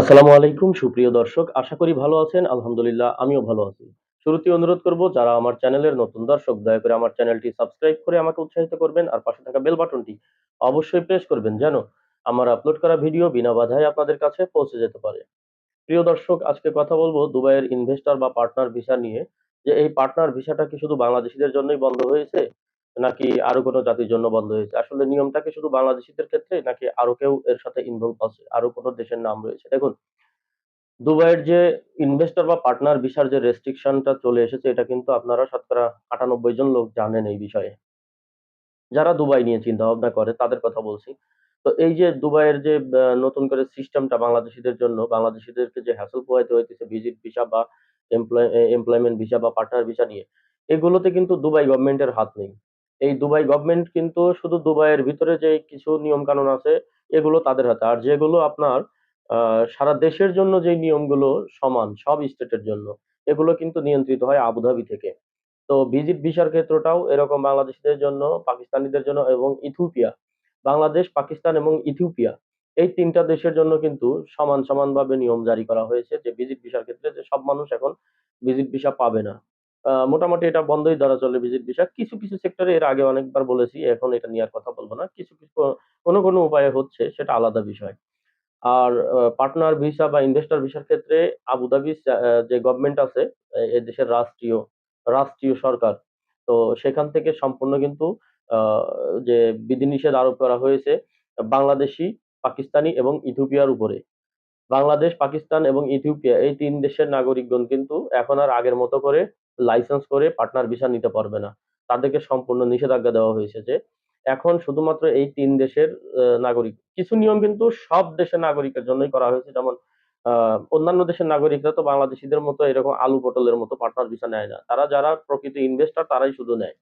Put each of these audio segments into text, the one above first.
আসসালামু আলাইকুম, সুপ্রিয় দর্শক। আশা করি ভালো আছেন, আলহামদুলিল্লাহ, আমিও ভালো আছি। শুরুতেই অনুরোধ করব, যারা আমার চ্যানেলের নতুন দর্শক, দয়া করে আমার চ্যানেলটি সাবস্ক্রাইব করে আমাকে উৎসাহিত করবেন আর পাশে থাকা বেল বাটনটি অবশ্যই প্রেস করবেন, যেন আমার আপলোড করা ভিডিও বিনা বাধায় আপনাদের কাছে পৌঁছে যেতে পারে। প্রিয় দর্শক, আজকে কথা বলব দুবাইয়ের ইনভেস্টর বা পার্টনার ভিসা নিয়ে। যে এই পার্টনার ভিসাটা কি শুধু বাংলাদেশিদের জন্যই বন্ধ হয়েছে? নাকি আরও কোনো জাতির জন্য বন্ধ হয়েছে? আসলে নিয়মটা কি শুধু বাংলাদেশিদের ক্ষেত্রে, নাকি আরও কেউ এর সাথে ইনভলভ আছে? আরও কোনো দেশের নাম রয়েছে? দেখুন, দুবাইয়ের যে ইনভেস্টর বা পার্টনার ভিসার যে রেস্ট্রিকশনটা চলে এসেছে, এটা কিন্তু আপনারা শতকরা আটানব্বই জন লোক জানেন এই বিষয়ে। যারা দুবাই নিয়ে চিন্তা ভাবনা করে, তাদের কথা বলছি। তো এই যে দুবাইয়ের যে নতুন করে সিস্টেমটা বাংলাদেশিদের জন্য, বাংলাদেশিদেরকে যে হ্যাসেল পোহাইতে হইতেছে ভিজিট ভিসা বা এমপ্লয় এমপ্লয়মেন্ট ভিসা বা পার্টনার ভিসা নিয়ে, এগুলোতে কিন্তু দুবাই গভর্নমেন্টের হাত নেই। এই দুবাই গভর্নমেন্ট কিন্তু শুধু দুবাইয়ের ভিতরে যে কিছু নিয়ম কানুন আছে, এগুলো তাদের হাতে। আর যেগুলো আপনার সারা দেশের জন্য যে নিয়মগুলো সমান, সব স্টেটের জন্য, এগুলো কিন্তু নিয়ন্ত্রিত হয় আবুধাবি থেকে। তো ভিজিট ভিসার ক্ষেত্রটাও এরকম বাংলাদেশিদের জন্য, পাকিস্তানিদের জন্য এবং ইথিওপিয়া, বাংলাদেশ, পাকিস্তান এবং ইথিওপিয়া, এই তিনটা দেশের জন্য কিন্তু সমান সমানভাবে নিয়ম জারি করা হয়েছে যে ভিজিট ভিসার ক্ষেত্রে যে সব মানুষ এখন ভিজিট ভিসা পাবে না। মোটামুটি এটা বন্ধই ধরা চলে ভিজিট ভিসা কিছু কিছু সেক্টরে এর আগে অনেকবার বলেছি, এখন এটা নিয়ে কথা বলব না। কিছু কিছু কোনো কোনো উপায়ে হচ্ছে, সেটা আলাদা বিষয়। আর পার্টনার ভিসা বা ইনভেস্টর ভিসার ক্ষেত্রে আবুধাবি যে গভর্নমেন্ট আছে, এ- দেশের রাষ্ট্রীয় রাষ্ট্রীয় সরকার, তো সেখান থেকে সম্পূর্ণ কিন্তু যে বিধিনিষেধ আরোপ করা হয়েছে, বাংলাদেশি, পাকিস্তানি এবং ইথিওপিয়ার উপরে। বাংলাদেশ, পাকিস্তান এবং ইথিওপিয়া, এই তিন দেশের নাগরিকগণ কিন্তু এখন আর আগের মতো করে লাইসেন্স করে পার্টনার ভিসা নিতে পারবে না। তাদেরকে সম্পূর্ণ নিষেধাজ্ঞা দেওয়া হয়েছে যে, এখন শুধুমাত্র এই তিন দেশের নাগরিক, কিছু নিয়ম কিন্তু সব দেশের নাগরিকের জন্যই করা হয়েছে। যেমন অন্যান্য দেশের নাগরিকরা তো বাংলাদেশিদের মতো এরকম আলু পটলের মতো পার্টনার ভিসা নেয় না। তারা যারা প্রকৃত ইনভেস্টর তারাই শুধু নেয়।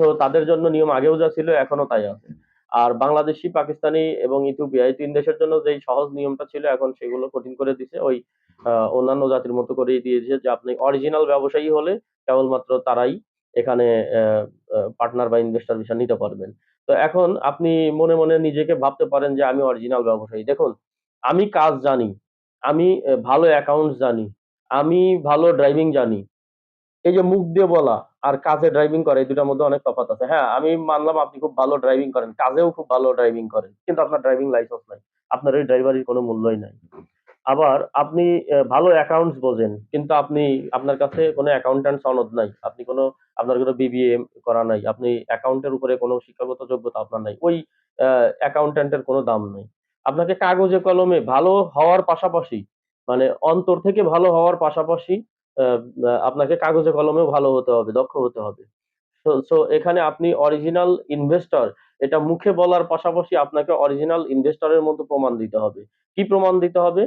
তো তাদের জন্য নিয়ম আগেও যা ছিল এখনও তাই আছে। আর বাংলাদেশি, পাকিস্তানি এবং ইথিওপিয়া এই তিন দেশের জন্য যেই সহজ নিয়মটা ছিল, এখন সেগুলো কঠিন করে দিছে। ওই অন্যান্য জাতির মতো করেই দিয়েছে যে আপনি অরিজিনাল ব্যবসায়ী হলে কেবলমাত্র তারাই এখানে পার্টনার বা ইনভেস্টর ভিসা নিতে পারবেন। তো এখন আপনি মনে মনে নিজেকে ভাবতে পারেন যে আমি অরিজিনাল ব্যবসায়ী। দেখুন, আমি কাজ জানি, আমি ভালো অ্যাকাউন্টস জানি, আমি ভালো ড্রাইভিং জানি। এই যে মুখ দিয়ে বলা আর কাজে ড্রাইভিং করে দুটার মধ্যে অনেক তফাৎ আছে। হ্যাঁ আমি মানলাম আপনি খুব ভালো ড্রাইভিং করেন। কাজেও খুব ভালো ড্রাইভিং করেন। কিন্তু আপনার ড্রাইভিং লাইসেন্স নাই। আপনার ওই ড্রাইভারের কোনো মূল্যই নাই। আবার আপনি ভালো অ্যাকাউন্টস বোঝেন, কিন্তু আপনি, আপনার কাছে কোনো অ্যাকাউন্ট্যান্ট সনদ নাই। আপনি কোনো, আপনার কোনো বিবিএ করা নাই। আপনি অ্যাকাউন্টের উপরে কোনো শিক্ষাগত যোগ্যতা আপনার নাই। ওই অ্যাকাউন্ট্যান্টের কোনো দাম নাই। আপনাকে কাগজে কলমে ভালো হওয়ার পাশাপাশি মানে অন্তর থেকে ভালো হওয়ার পাশাপাশি আপনাকে কাগজে কলমেও ভালো হতে হবে, দক্ষ হতে হবে। সো এখানে আপনি অরিজিনাল ইনভেস্টর এটা মুখে বলার পাশাপাশি আপনাকে অরিজিনাল ইনভেস্টরের মতো প্রমাণ দিতে হবে। কি প্রমাণ দিতে হবে?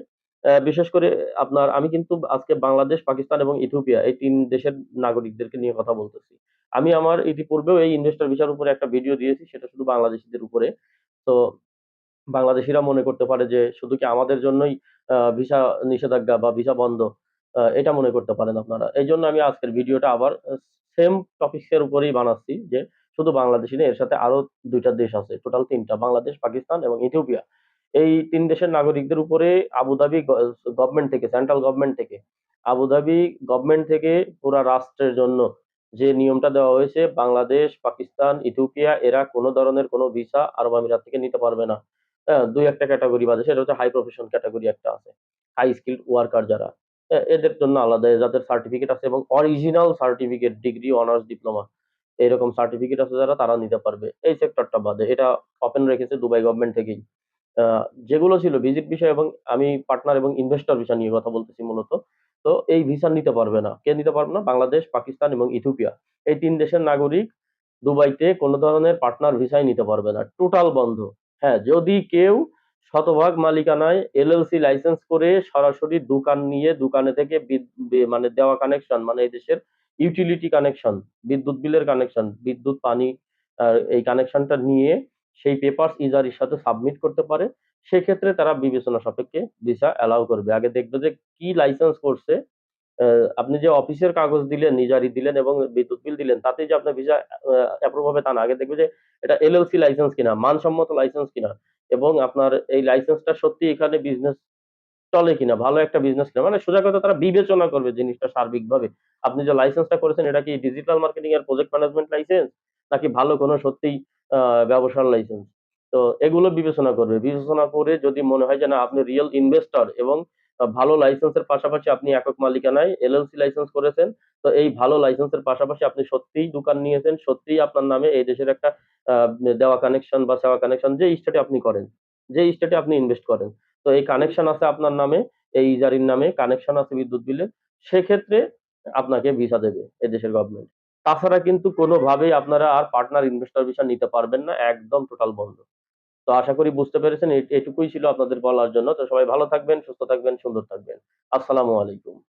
বিশেষ করে আপনার, আমি কিন্তু আজকে বাংলাদেশ, পাকিস্তান এবং ইথিওপিয়া এই তিন দেশের নাগরিকদেরকে নিয়ে কথা বলতেছি। আমি আমার ইতিপূর্বেও এই ইনভেস্টর ভিসার উপরে একটা ভিডিও দিয়েছি, সেটা শুধু বাংলাদেশিদের উপরে। তো বাংলাদেশিরা মনে করতে পারে যে, শুধু কি আমাদের জন্যই ভিসা নিষেধাজ্ঞা বা ভিসা বন্ধ? এটা মনে করতে পারেন আপনারা এই জন্য আমি আজকের ভিডিওটা আবার সেম টপিকস এর উপরেই বানাচ্ছি যে শুধু বাংলাদেশি নেই এর সাথে আরও দুইটা দেশ আছে টোটাল তিনটা বাংলাদেশ পাকিস্তান এবং ইথিওপিয়া এই তিন দেশের নাগরিকদের উপরে আবুধাবি গভর্নমেন্ট থেকে সেন্ট্রাল গভর্নমেন্ট থেকে আবুধাবি গভর্নমেন্ট থেকে পুরা রাষ্ট্রের জন্য যে নিয়মটা দেওয়া হয়েছে বাংলাদেশ পাকিস্তান ইথিওপিয়া এরা কোনো ধরনের কোনো ভিসা আরব আমিরাত থেকে নিতে পারবে না হ্যাঁ, ২-১ টা ক্যাটেগরি বাদে সেটা হচ্ছে হাই প্রফেশন ক্যাটাগরি একটা আছে। হাই স্কিল ওয়ার্কার যারা। এদের জন্য আলাদা যাদের সার্টিফিকেট আছে এবং original certificate degree, honours, diploma এরকম সার্টিফিকেট আছে যারা তারা নিতে পারবে। এই সেক্টরটা বাদে এটা ওপেন রেখেছে দুবাই গভর্নমেন্ট থেকেই। যেগুলো ছিল ভিজিট ভিসা এবং আমি পার্টনার এবং ইনভেস্টর ভিসা নিয়ে কথা বলতেছি মূলত। তো এই ভিসা নিতে পারবে না। কে নিতে পারবে না? বাংলাদেশ, পাকিস্তান এবং ইথিওপিয়া। এই তিন দেশের নাগরিক দুবাইতে কোনো ধরনের পার্টনার ভিসাই নিতে পারবে না। টোটাল বন্ধ। হ্যাঁ, যদি কেউ শতভাগ মালিকানায় এলএলসি লাইসেন্স করে সরাসরি দোকান নিয়ে দোকানে থেকে মানে দেওয়া কানেকশন মানে এই দেশের ইউটিলিটি কানেকশন, বিদ্যুৎ বিলের কানেকশন, বিদ্যুৎ, পানি এই কানেকশনটা নিয়ে সেই পেপারস ইজারির সাথে সাবমিট করতে পারে। সেক্ষেত্রে তারা বিবেচনা সাপেক্ষে ভিসা অ্যালাউ করবে। আগে দেখবে যে কি লাইসেন্স করছে আপনি যে অফিসের কাগজ দিলেন, ইজারি দিলেন এবং বিদ্যুৎ বিল দিলেন তাতে যে আপনার ভিসা অ্যাপ্রুভ হবে তা না। আগে দেখবে যে এটা এলএলসি লাইসেন্স কিনা, মানসম্মত লাইসেন্স কিনা এবং আপনার এই লাইসেন্সটা সত্যি এখানে বিজনেস চলে কিনা ভালো একটা বিজনেস কিনা। মানে সোজা কথা তারা বিবেচনা করবে জিনিসটা সার্বিকভাবে। আপনি যে লাইসেন্সটা করেছেন এটা কি ডিজিটাল মার্কেটিং এর প্রজেক্ট ম্যানেজমেন্ট লাইসেন্স নাকি ভালো কোনো সত্যিই ব্যবসার লাইসেন্স তো এগুলো বিবেচনা করবে। বিবেচনা করে যদি মনে হয় যে না আপনি রিয়েল ইনভেস্টর এবং ভালো লাইসেন্সের পাশাপাশি আপনি একক মালিকানায় এলএলসি লাইসেন্স করেছেন। তো এই ভালো লাইসেন্সের পাশাপাশি আপনি সত্যিই দোকান নিয়েছেন, সত্যিই আপনার নামে এই দেশের একটা দেওয়া কানেকশন বা সেবা কানেকশন যে স্টেটে আপনি করেন, যে স্টেটে আপনি ইনভেস্ট করেন। তো এই কানেকশন আছে আপনার নামে, এই ইজারির নামে কানেকশন আছে বিদ্যুৎ বিলের, সেক্ষেত্রে আপনাকে ভিসা দেবে এদেশের গভর্নমেন্ট তাছাড়া কিন্তু কোনোভাবেই আপনারা আর পার্টনার ইনভেস্টর ভিসা নিতে পারবেন না, একদম টোটাল বন্ধ। তো আশা করি বুঝতে পেরেছেন এটুকুই ছিল আপনাদের বলার জন্য। তো সবাই ভালো থাকবেন, সুস্থ থাকবেন, সুন্দর থাকবেন। আসসালামু আলাইকুম।